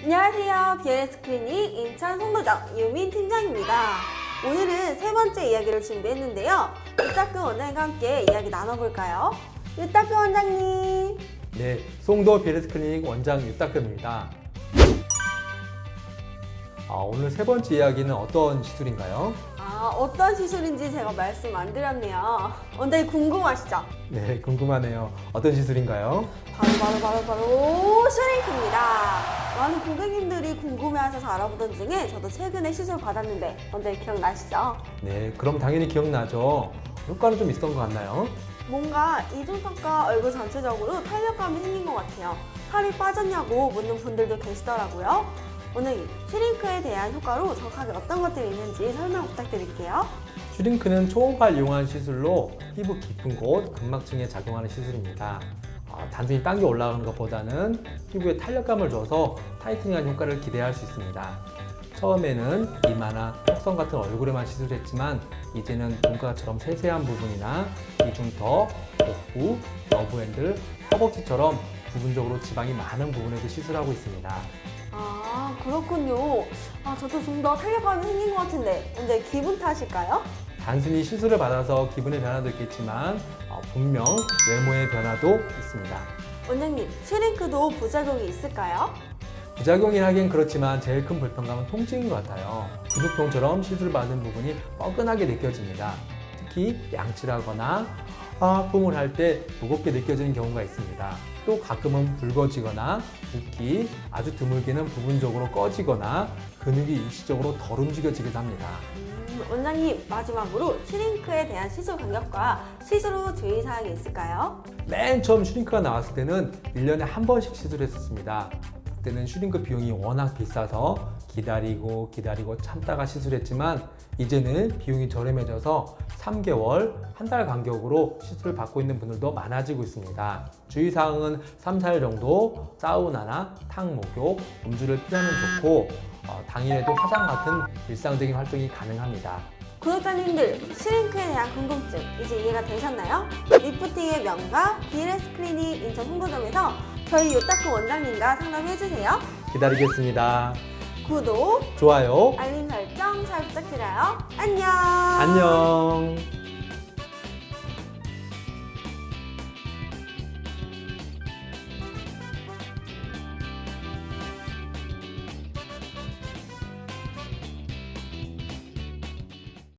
안녕하세요. BLS 클리닉 인천 송도점 유민 팀장입니다. 오늘은 세 번째 이야기를 준비했는데요. 유따끔 원장님과 함께 이야기 나눠볼까요? 유따끔 원장님. 네, 송도 비레스 클리닉 원장 유따끔입니다. 아, 오늘 세 번째 이야기는 어떤 시술인가요? 아, 어떤 시술인지 제가 말씀 안 드렸네요. 원장님 궁금하시죠? 네, 궁금하네요. 어떤 시술인가요? 바로 바로 바로 바로 슈링크입니다. 많은 고객님들이 궁금해하셔서 알아보던 중에 저도 최근에 시술 받았는데 원장님 기억나시죠? 네, 그럼 당연히 기억나죠. 효과는 좀 있었던 것 같나요? 뭔가 이중턱과 얼굴 전체적으로 탄력감이 생긴 것 같아요. 살이 빠졌냐고 묻는 분들도 계시더라고요. 오늘 슈링크에 대한 효과로 정확하게 어떤 것들이 있는지 설명 부탁드릴게요. 슈링크는 초음파를 이용한 시술로 피부 깊은 곳, 근막층에 작용하는 시술입니다. 아, 단순히 당겨 올라가는 것보다는 피부에 탄력감을 줘서 타이트닝한 효과를 기대할 수 있습니다. 처음에는 이마나 턱선 같은 얼굴에만 시술했지만 이제는 눈가처럼 세세한 부분이나 이중턱, 복부, 러브핸들, 허벅지처럼 부분적으로 지방이 많은 부분에도 시술하고 있습니다. 아 그렇군요. 아 저도 좀 더 탄력감이 생긴 것 같은데 근데 기분 탓일까요? 단순히 시술을 받아서 기분의 변화도 있겠지만 어, 분명 외모의 변화도 있습니다. 원장님 슈링크도 부작용이 있을까요? 부작용이 하긴 그렇지만 제일 큰 불편감은 통증인 것 같아요. 근육통처럼 시술 받은 부분이 뻐근하게 느껴집니다. 특히 양치하거나 화품을 할 때 무겁게 느껴지는 경우가 있습니다. 또 가끔은 붉어지거나 붓기, 아주 드물게는 부분적으로 꺼지거나 근육이 일시적으로 덜 움직여지기도 합니다. 음, 원장님 마지막으로 슈링크에 대한 시술 간격과 시술 후 주의사항이 있을까요? 맨 처음 슈링크가 나왔을 때는 1년에 한 번씩 시술했었습니다. 그때는 슈링크 비용이 워낙 비싸서 기다리고 기다리고 참다가 시술했지만 이제는 비용이 저렴해져서 3개월, 한 달 간격으로 시술을 받고 있는 분들도 많아지고 있습니다. 주의사항은 3, 4일 정도 사우나나 탕 목욕, 음주를 피하면 좋고 어, 당일에도 화장 같은 일상적인 활동이 가능합니다. 구독자님들 슈링크에 대한 궁금증 이제 이해가 되셨나요? 리프팅의 명가 BLS 클리닉 인천 홍보점에서 저희 요타크 원장님과 상담해주세요. 기다리겠습니다. 구독, 좋아요. 알림 설정 잘 부탁드려요. 안녕. 안녕.